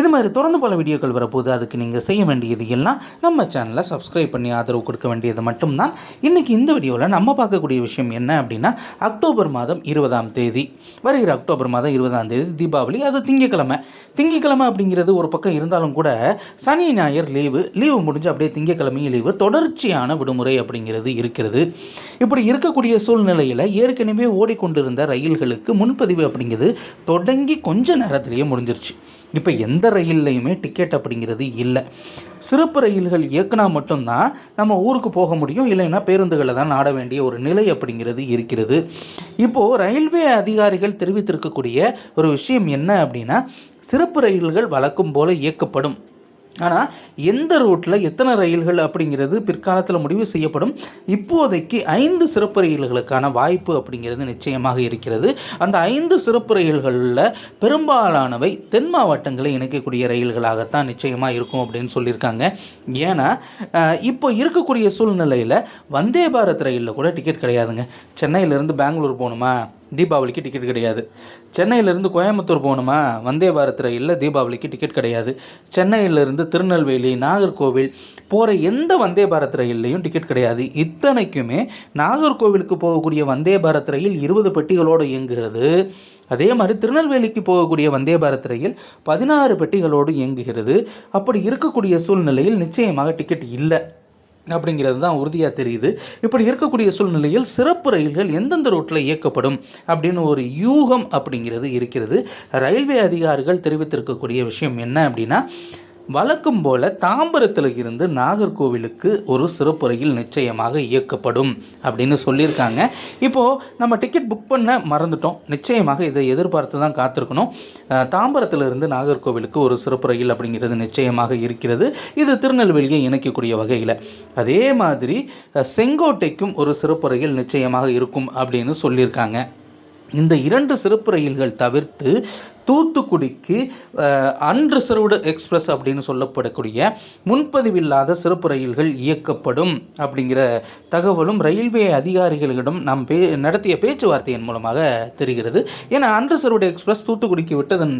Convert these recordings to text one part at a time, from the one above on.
இது மாதிரி தொடர்ந்து பல வீடியோக்கள் வரப்போது அதுக்கு நீங்கள் செய்ய வேண்டியது எல்லாம் நம்ம சேனலை சப்ஸ்கிரைப் பண்ணி ஆதரவு கொடுக்க வேண்டியது மட்டும்தான். இன்றைக்கி இந்த வீடியோவில் நம்ம பார்க்கக்கூடிய விஷயம் என்ன அப்படின்னா அக்டோபர் மாதம் இருபதாம் தேதி. வருகிற அக்டோபர் மாதம் இருபதாம் தேதி தீபாவளி அது திங்கக்கிழமை. திங்கக்கிழமை அப்படிங்கிறது ஒரு பக்கம் இருந்தாலும் கூட சனி ஞாயிறு லீவு லீவு முடிஞ்சு அப்படியே திங்கக்கிழமையும் லீவு தொடர்ச்சியான விடுமுறை அப்படிங்கிறது இருக்கிறது. இப்படி இருக்கக்கூடிய சூழ்நிலையில் ஏற்கனவே ஓடிக்கொண்டிருந்த ரயில்களுக்கு முன்பதிவு அப்படிங்கிறது தொடங்கி கொஞ்ச நேரத்திலேயே முடிஞ்சிருச்சு. இப்போ எந்த ரயில்லையுமே டிக்கெட் அப்படிங்கிறது இல்லை. சிறப்பு ரயில்கள் இயக்குனா மட்டும்தான் நம்ம ஊருக்கு போக முடியும் இல்லைன்னா பேருந்துகளை தான் நாட வேண்டிய ஒரு நிலை அப்படிங்கிறது இருக்கிறது. இப்போது ரயில்வே அதிகாரிகள் தெரிவித்திருக்கக்கூடிய ஒரு விஷயம் என்ன அப்படின்னா சிறப்பு ரயில்கள் வழக்கம் போல இயக்கப்படும். ஆனால் எந்த ரூட்டில் எத்தனை ரயில்கள் அப்படிங்கிறது பிற்காலத்தில் முடிவு செய்யப்படும் இப்போதைக்கு ஐந்து சிறப்பு ரயில்களுக்கான வாய்ப்பு அப்படிங்கிறது நிச்சயமாக இருக்கிறது. அந்த ஐந்து சிறப்பு ரயில்களில் பெரும்பாலானவை தென் மாவட்டங்களை இணைக்கக்கூடிய ரயில்களாகத்தான் நிச்சயமாக இருக்கும் அப்படின்னு சொல்லியிருக்காங்க. ஏன்னா இப்போ இருக்கக்கூடிய சூழ்நிலையில் வந்தே பாரத் ரயிலில் கூட டிக்கெட் கிடையாதுங்க. சென்னையிலேருந்து பெங்களூர் போகணுமா? தீபாவளிக்கு டிக்கெட் கிடையாது. சென்னையிலேருந்து கோயம்புத்தூர் போகணுமா? வந்தே பாரத் ரயிலில் தீபாவளிக்கு டிக்கெட் கிடையாது. சென்னையிலேருந்து திருநெல்வேலி நாகர்கோவில் போகிற எந்த வந்தே பாரத் ரயில்லையும் டிக்கெட் கிடையாது. இத்தனைக்குமே நாகர்கோவிலுக்கு போகக்கூடிய வந்தே பாரத் ரயில் இருபது பெட்டிகளோடு இயங்குகிறது. அதே மாதிரி திருநெல்வேலிக்கு போகக்கூடிய வந்தே பாரத் ரயில் பதினாறு பெட்டிகளோடு இயங்குகிறது. அப்படி இருக்கக்கூடிய சூழ்நிலையில் நிச்சயமாக டிக்கெட் இல்லை. அப்படிங்கிறது தான் உறுதியாக தெரியுது. இப்படி இருக்கக்கூடிய சூழ்நிலையில் சிறப்பு ரயில்கள் எந்தெந்த ரூட்டில் இயக்கப்படும் அப்படின்னு ஒரு யூகம் அப்படிங்கிறது இருக்கிறது. ரயில்வே அதிகாரிகள் தெரிவித்திருக்கக்கூடிய விஷயம் என்ன அப்படின்னா வழக்கம் போல தாம்பரத்தில் இருந்து நாகர்கோவிலுக்கு ஒரு சிறப்பு ரயில் நிச்சயமாக இயக்கப்படும் அப்படின்னு சொல்லியிருக்காங்க. இப்போது நம்ம டிக்கெட் புக் பண்ண மறந்துட்டோம். நிச்சயமாக இதை எதிர்பார்த்து தான் காத்திருக்கணும். தாம்பரத்தில் இருந்து நாகர்கோவிலுக்கு ஒரு சிறப்பு ரயில் அப்படிங்கிறது நிச்சயமாக இருக்கிறது. இது திருநெல்வேலியை இணைக்கக்கூடிய வகையில். அதே மாதிரி செங்கோட்டைக்கும் ஒரு சிறப்பு ரயில் நிச்சயமாக இருக்கும் அப்படின்னு சொல்லியிருக்காங்க. இந்த இரண்டு சிறப்பு ரயில்கள் தவிர்த்து தூத்துக்குடிக்கு அன்ரிசர்வ்டு எக்ஸ்பிரஸ் அப்படின்னு சொல்லப்படக்கூடிய முன்பதிவில்லாத சிறப்பு ரயில்கள் இயக்கப்படும் அப்படிங்கிற தகவலும் ரயில்வே அதிகாரிகளிடம் நாம் பே நடத்திய பேச்சுவார்த்தையின் மூலமாக தெரிகிறது. ஏன்னா அன்ரிசர்வ்டு எக்ஸ்பிரஸ் தூத்துக்குடிக்கு விட்டதன்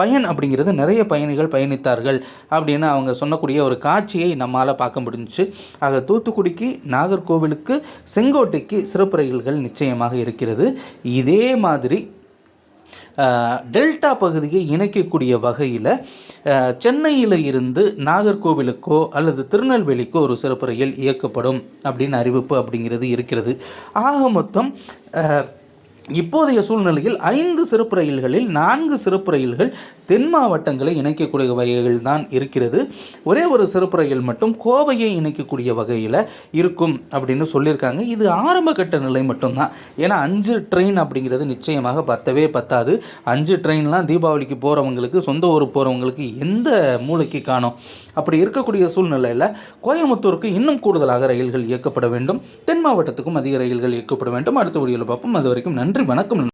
பயன் அப்படிங்கிறது நிறைய பயணிகள் பயணித்தார்கள் அப்படின்னு அவங்க சொன்னக்கூடிய ஒரு காட்சியை நம்மால் பார்க்க முடிஞ்சிச்சு. ஆக தூத்துக்குடிக்கு நாகர்கோவிலுக்கு செங்கோட்டைக்கு சிறப்பு ரயில்கள் நிச்சயமாக இருக்கிறது. இதே மாதிரி டெல்டா பகுதியை இணைக்கக்கூடிய வகையில் சென்னையில் இருந்து நாகர்கோவிலுக்கோ அல்லது திருநெல்வேலிக்கோ ஒரு சிறப்பு ரயில் இயக்கப்படும் அப்படின்னு அறிவிப்பு அப்படிங்கிறது இருக்கிறது. ஆக மொத்தம் இப்போதைய சூழ்நிலையில் ஐந்து சிறப்பு ரயில்களில் நான்கு சிறப்பு ரயில்கள் தென் மாவட்டங்களை இணைக்கக்கூடிய வகைகள் தான் இருக்கிறது. ஒரே ஒரு சிறப்பு ரயில் மட்டும் கோவையை இணைக்கக்கூடிய வகையில் இருக்கும் அப்படின்னு சொல்லியிருக்காங்க. இது ஆரம்ப கட்ட நிலை மட்டும்தான். ஏன்னா அஞ்சு ட்ரெயின் அப்படிங்கிறது நிச்சயமாக பத்தவே பத்தாது. அஞ்சு ட்ரெயின்லாம் தீபாவளிக்கு போகிறவங்களுக்கு சொந்த ஊர் போகிறவங்களுக்கு எந்த மூளைக்கு காணும்? அப்படி இருக்கக்கூடிய சூழ்நிலையில் கோயம்புத்தூருக்கு இன்னும் கூடுதலாக ரயில்கள் இயக்கப்பட வேண்டும். தென் மாவட்டத்துக்கும் அதிக ரயில்கள் இயக்கப்பட வேண்டும். அடுத்த வீடியோவில் பார்ப்போம். அது வரைக்கும் நன்றி வணக்கம்.